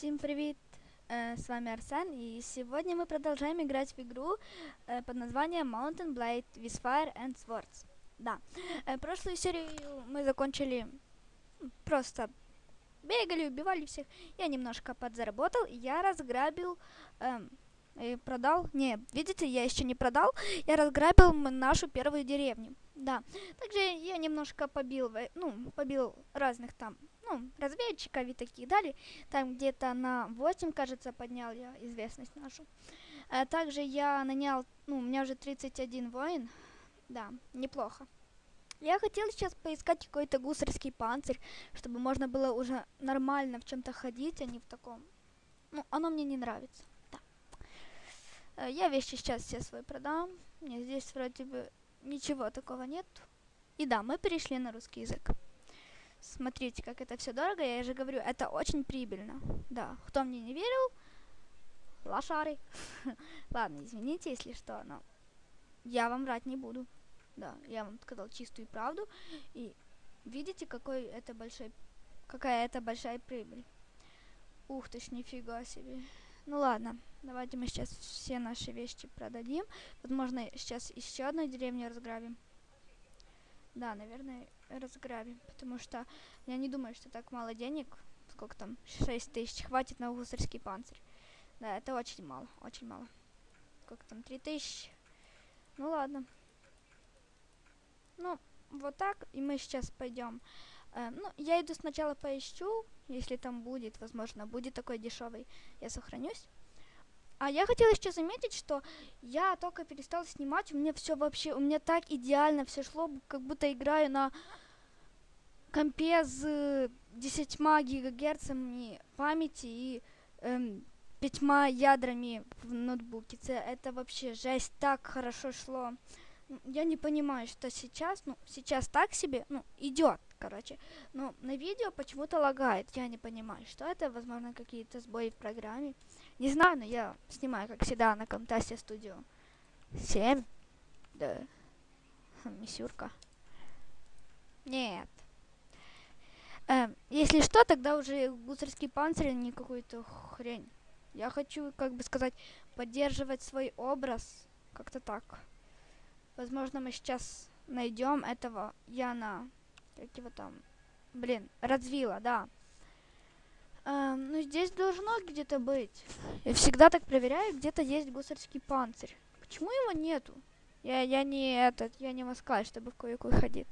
Всем привет! Э, С вами Арсен, и сегодня мы продолжаем играть в игру э, под названием Mountain Blade with Fire and Swords. Да, э, прошлую серию мы закончили просто бегали, убивали всех. Я немножко подзаработал, я разграбил эм, и продал. Не, видите, я еще не продал. Я разграбил нашу первую деревню. Да. Также я немножко побил, ну, побил разных там, ну, разведчиков и таких далее. Там где-то на 8, кажется, поднял я известность нашу. А также я нанял, ну, у меня уже 31 воин. Да, неплохо. Я хотел сейчас поискать какой-то гусарский панцирь, чтобы можно было уже нормально в чем-то ходить, а не в таком. Ну, оно мне не нравится. Да. Э, Я вещи сейчас все свои продам. Мне здесь вроде бы ничего такого нет. И да, мы перешли на русский язык. Смотрите, как это все дорого. Я же говорю, это очень прибыльно. Да, кто мне не верил, лошары. Ладно, извините, если что, но я вам врать не буду. Да, я вам сказал чистую правду. И видите, какой это большой, какая это большая прибыль. Ух ты ж, нифига себе. Ну ладно, давайте мы сейчас все наши вещи продадим. Возможно, сейчас еще одну деревню разграбим. Да, наверное, разграбим, потому что я не думаю, что так мало денег. Сколько там? 6 тысяч. Хватит на гусарский панцирь. Да, это очень мало, очень мало. Сколько там? 3 тысячи. Ну ладно. Ну, вот так. И мы сейчас пойдем. Э, ну, я иду сначала поищу, если там будет, возможно, будет такой дешевый, я сохранюсь. А я хотела еще заметить, что я только перестала снимать, у меня все вообще, у меня так идеально все шло, как будто играю на компе э, 10 гигагерцами памяти и эм, пятьма ядрами в ноутбуке. Это вообще жесть, так хорошо шло. М, Я не понимаю, что сейчас, ну, сейчас так себе, ну, идет, короче. Но на видео почему-то лагает, я не понимаю, что это, возможно, какие-то сбои в программе. Не знаю, но я снимаю, как всегда, на Camtasia Studio 7. Да. Мисюрка. Нет. Эм, если что, тогда уже гусарский панцирь, не какую-то хрень. Я хочу, как бы сказать, поддерживать свой образ. Как-то так. Возможно, мы сейчас найдем этого Яна. Как его там? Блин, развила, да. Эм, ну, здесь должно где-то быть. Я всегда так проверяю, где-то есть гусарский панцирь. Почему его нету? Я, я не этот, я не москаль, чтобы в кое-кой ходить.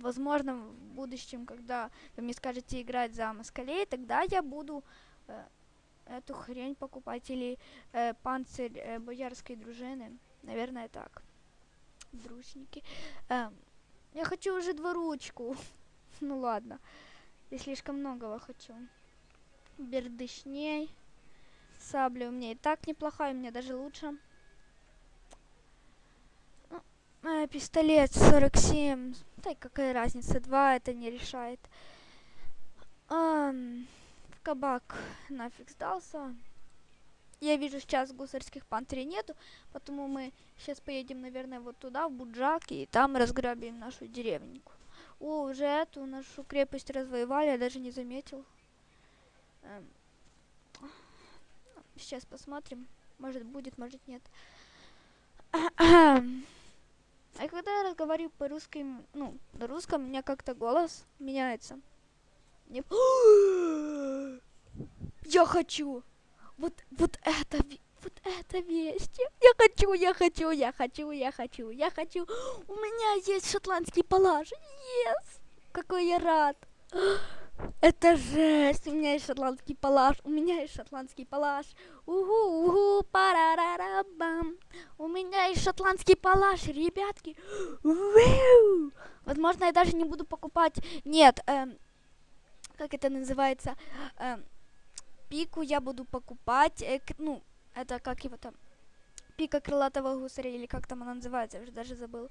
Возможно, в будущем, когда вы мне скажете играть за москалей, тогда я буду э, эту хрень покупать или э, панцирь э, боярской дружины. Наверное, так. Дружники. Эм, я хочу уже двуручку. ну ладно. Я слишком многого хочу. Бердышней. Сабля у меня и так неплохая, у меня даже лучше. Ну, э, пистолет 47. Да и какая разница, два это не решает. Ам, в кабак нафиг сдался. Я вижу, сейчас гусарских панцирей нету, потому мы сейчас поедем, наверное, вот туда, в Буджак, и там разграбим нашу деревеньку. О, уже эту нашу крепость развоевали, я даже не заметил. Эм, Сейчас посмотрим. Может будет, может нет. А когда я разговариваю по-русски, ну, на русском, у меня как-то голос меняется. Мне- Я хочу! Вот, вот это, вот это весть. Я хочу, я хочу, я хочу, я хочу, я хочу. У меня есть шотландский палаш. Yes! Какой я рад. Это жесть. У меня есть шотландский палаш. У меня есть шотландский палаш. Угу, угу, парарарабам. У меня есть шотландский палаш, ребятки. Вау! Возможно, я даже не буду покупать. Нет, эм, как это называется? Эм, пику я буду покупать. э, ну, это как его там? Пика крылатого гусаря, или как там она называется, я уже даже забыл.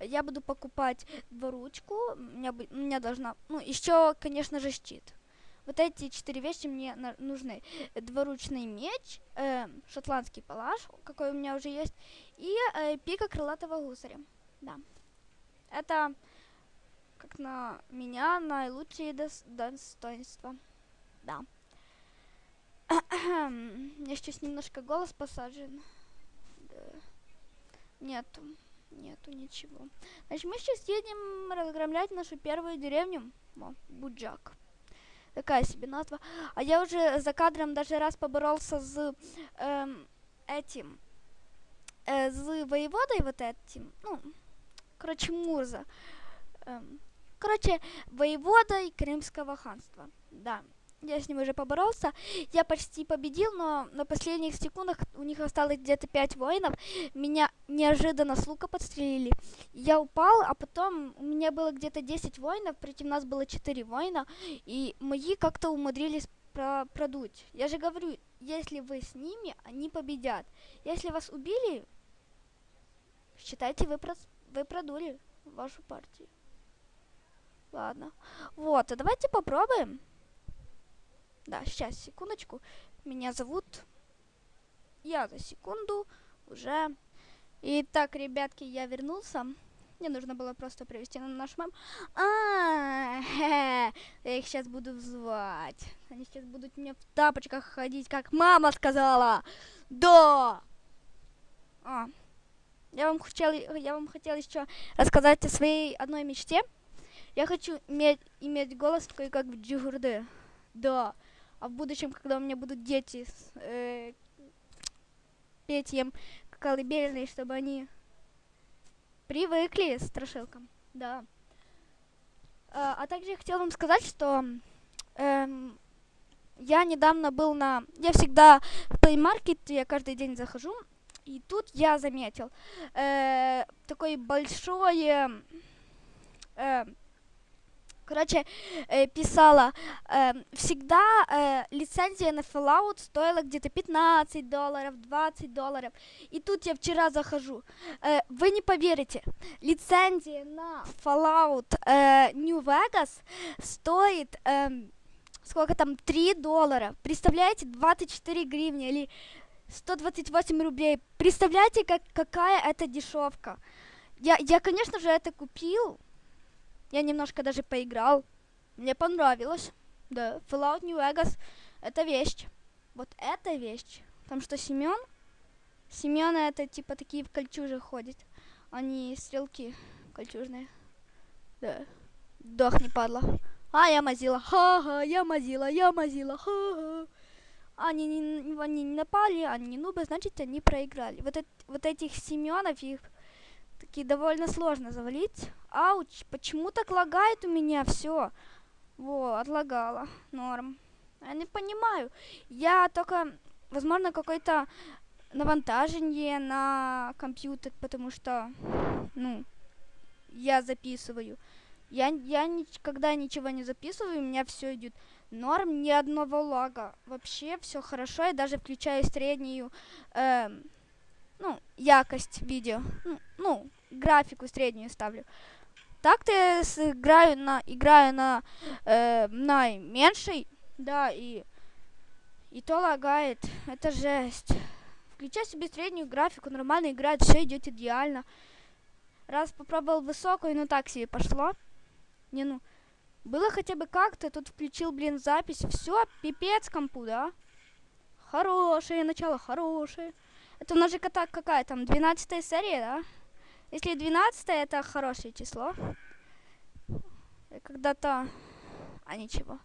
Я буду покупать двуручку. У меня, у меня должна... Ну, еще, конечно же, щит. Вот эти четыре вещи мне нужны. Двуручный меч, э, шотландский палаш, какой у меня уже есть, и э, пика крылатого гусаря. Да. Это, как на меня, наилучшие дос- достоинства. Да. Сейчас немножко голос посажен. Нету. Нету ничего. Значит, мы сейчас едем разгромлять нашу первую деревню. О, Буджак. Такая себе назва. А я уже за кадром даже раз поборолся с эм, этим. Э, с воеводой вот этим. Ну, короче, Мурза. Эм, короче, воеводой Крымского ханства. Да я с ним уже поборолся. Я почти победил, но на последних секундах у них осталось где-то 5 воинов. Меня неожиданно с лука подстрелили. Я упал, а потом у меня было где-то 10 воинов, против нас было 4 воина, и мои как-то умудрились про продуть. Я же говорю, если вы с ними, они победят. Если вас убили, считайте, вы, про вы продули вашу партию. Ладно. Вот, а давайте попробуем. Да, сейчас, секундочку. Меня зовут... Я за секунду уже... Итак, ребятки, я вернулся. Мне нужно было просто привести на наш мем. А, я их сейчас буду звать. Они сейчас будут мне в тапочках ходить, как мама сказала. Да. А. Я вам хотел, я вам хотела еще рассказать о своей одной мечте. Я хочу иметь, иметь голос такой, как в Джигурде. Да а в будущем, когда у меня будут дети, э, петь им колыбельные, чтобы они привыкли к страшилкам, да. А, а также я хотела вам сказать, что эм, я недавно был на... Я всегда в Play Market, я каждый день захожу, и тут я заметил э, такое большое... Э, короче, э, писала, э, всегда э, лицензия на Fallout стоила где-то 15 долларов, 20 долларов. И тут я вчера захожу. Э, вы не поверите, лицензия на Fallout New Vegas стоит... Э, сколько там, 3 доллара. Представляете, 24 гривни или 128 рублей. Представляете, как, какая это дешевка. Я, я, конечно же, это купил, я немножко даже поиграл. Мне понравилось. Да, Fallout New Vegas — это вещь. Вот эта вещь. Там что, Семен? Семен это типа такие в кольчужах ходит. Они стрелки кольчужные. Да. Дохни, падла. А, я мазила. Ха-ха, я мазила, я мазила. Ха-ха. Они не, они не напали, они не нубы, значит, они проиграли. Вот, это, вот этих Семенов, их таки довольно сложно завалить. Ауч, почему так лагает у меня все? Во, отлагала. Норм. Я не понимаю. Я только, возможно, какое-то навантажение на компьютер, потому что, ну, я записываю. Я, я никогда ничего не записываю, у меня все идет норм, ни одного лага. Вообще все хорошо, я даже включаю среднюю, э, ну, якость видео. Ну, ну, графику среднюю ставлю. Так-то я играю на, играю на э, наименьшей, да, и, и то лагает. Это жесть. Включай себе среднюю графику, нормально играет, все идет идеально. Раз попробовал высокую, ну так себе пошло. Не, ну, было хотя бы как-то, тут включил, блин, запись, все, пипец компу, да? Хорошее начало, хорошее. Это у нас же какая там, 12 серия, да? Если 12 это хорошее число. Когда-то... А ничего.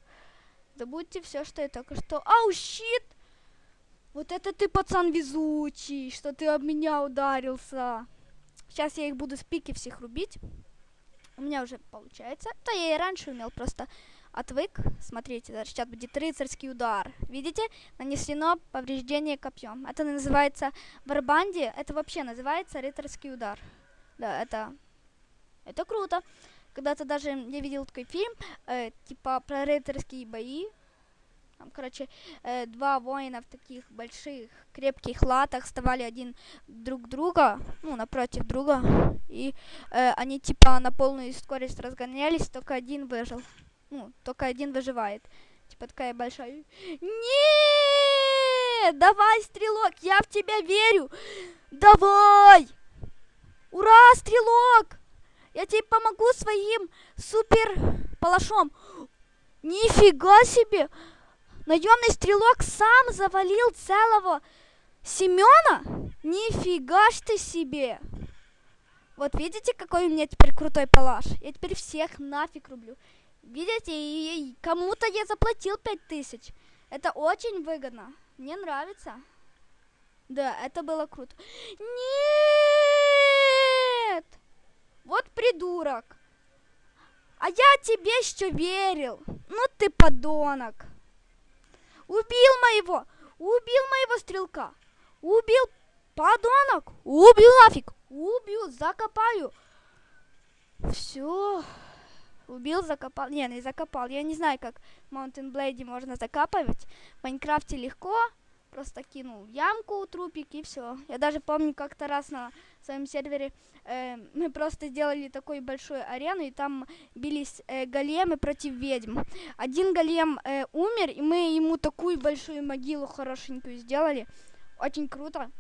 Забудьте все, что я только что... Ау, щит! Вот это ты, пацан, везучий, что ты об меня ударился. Сейчас я их буду с пики всех рубить. У меня уже получается. Да я и раньше умел, просто отвык. Смотрите, даже сейчас будет рыцарский удар. Видите? Нанесено повреждение копьем. Это называется в Арбанде, это вообще называется рыцарский удар. Да, это, это круто. Когда-то даже я видел такой фильм, э, типа про рыцарские бои. Там, короче, э, два воина в таких больших, крепких латах вставали один друг друга, ну, напротив друга. И э, они типа на полную скорость разгонялись, только один выжил. Ну, только один выживает. Типа такая большая. Нет! Давай, стрелок, я в тебя верю! Давай! Ура, стрелок! Я тебе помогу своим супер палашом. Нифига себе! Наемный стрелок сам завалил целого Семена? Нифига ж ты себе! Вот видите, какой у меня теперь крутой палаш? Я теперь всех нафиг рублю. Видите, и, кому-то я заплатил пять тысяч. Это очень выгодно. Мне нравится. Да, это было круто. Нет! Вот придурок. А я тебе еще верил. Ну ты подонок. Убил моего, убил моего стрелка. Убил подонок. Убил нафиг. Убил, закопаю. Все. Убил, закопал. Не, не закопал. Я не знаю, как в Mountain Blade можно закапывать. В Майнкрафте легко. Просто кинул ямку, трупик и все. Я даже помню как-то раз на своем сервере э, мы просто сделали такую большую арену, и там бились э, големы против ведьм. Один голем э, умер, и мы ему такую большую могилу хорошенькую сделали. Очень круто.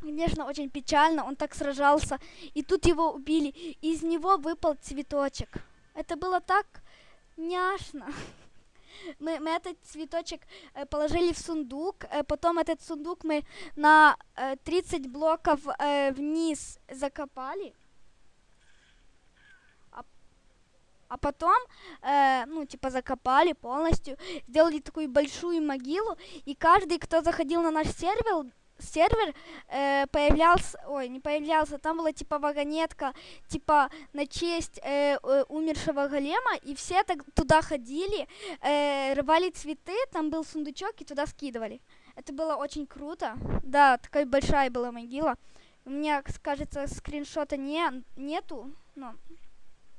Конечно, очень печально, он так сражался, и тут его убили, и из него выпал цветочек. Это было так няшно. Мы, мы этот цветочек э, положили в сундук, э, потом этот сундук мы на э, 30 блоков э, вниз закопали. А, а потом, э, ну, типа, закопали полностью, сделали такую большую могилу, и каждый, кто заходил на наш сервер, сервер э, появлялся, ой, не появлялся, там была типа вагонетка, типа на честь э, э, умершего голема, и все так туда ходили, э, рвали цветы, там был сундучок и туда скидывали. Это было очень круто. Да, такая большая была могила. У меня, кажется, скриншота не, нету, но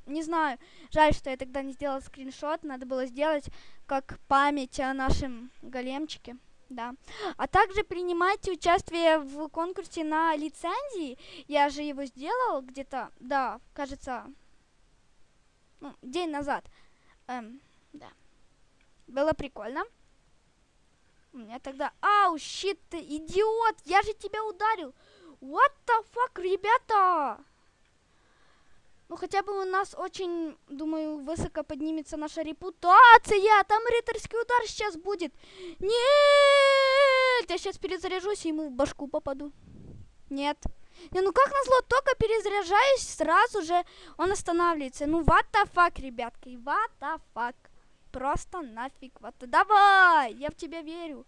не знаю. Жаль, что я тогда не сделала скриншот. Надо было сделать как память о нашем големчике да. А также принимайте участие в конкурсе на лицензии. Я же его сделал где-то, да, кажется, ну, день назад. Эм, да. Было прикольно. У меня тогда... Ау, щит, ты идиот! Я же тебя ударил! What the fuck, ребята? Ну, хотя бы у нас очень, думаю, высоко поднимется наша репутация. Там рыцарский удар сейчас будет. Нет! Я сейчас перезаряжусь и ему в башку попаду. Нет. Не, ну как назло, только перезаряжаюсь, сразу же он останавливается. Ну, what the fuck, ребятки, what the fuck. Просто нафиг, вот. Давай, я в тебя верю.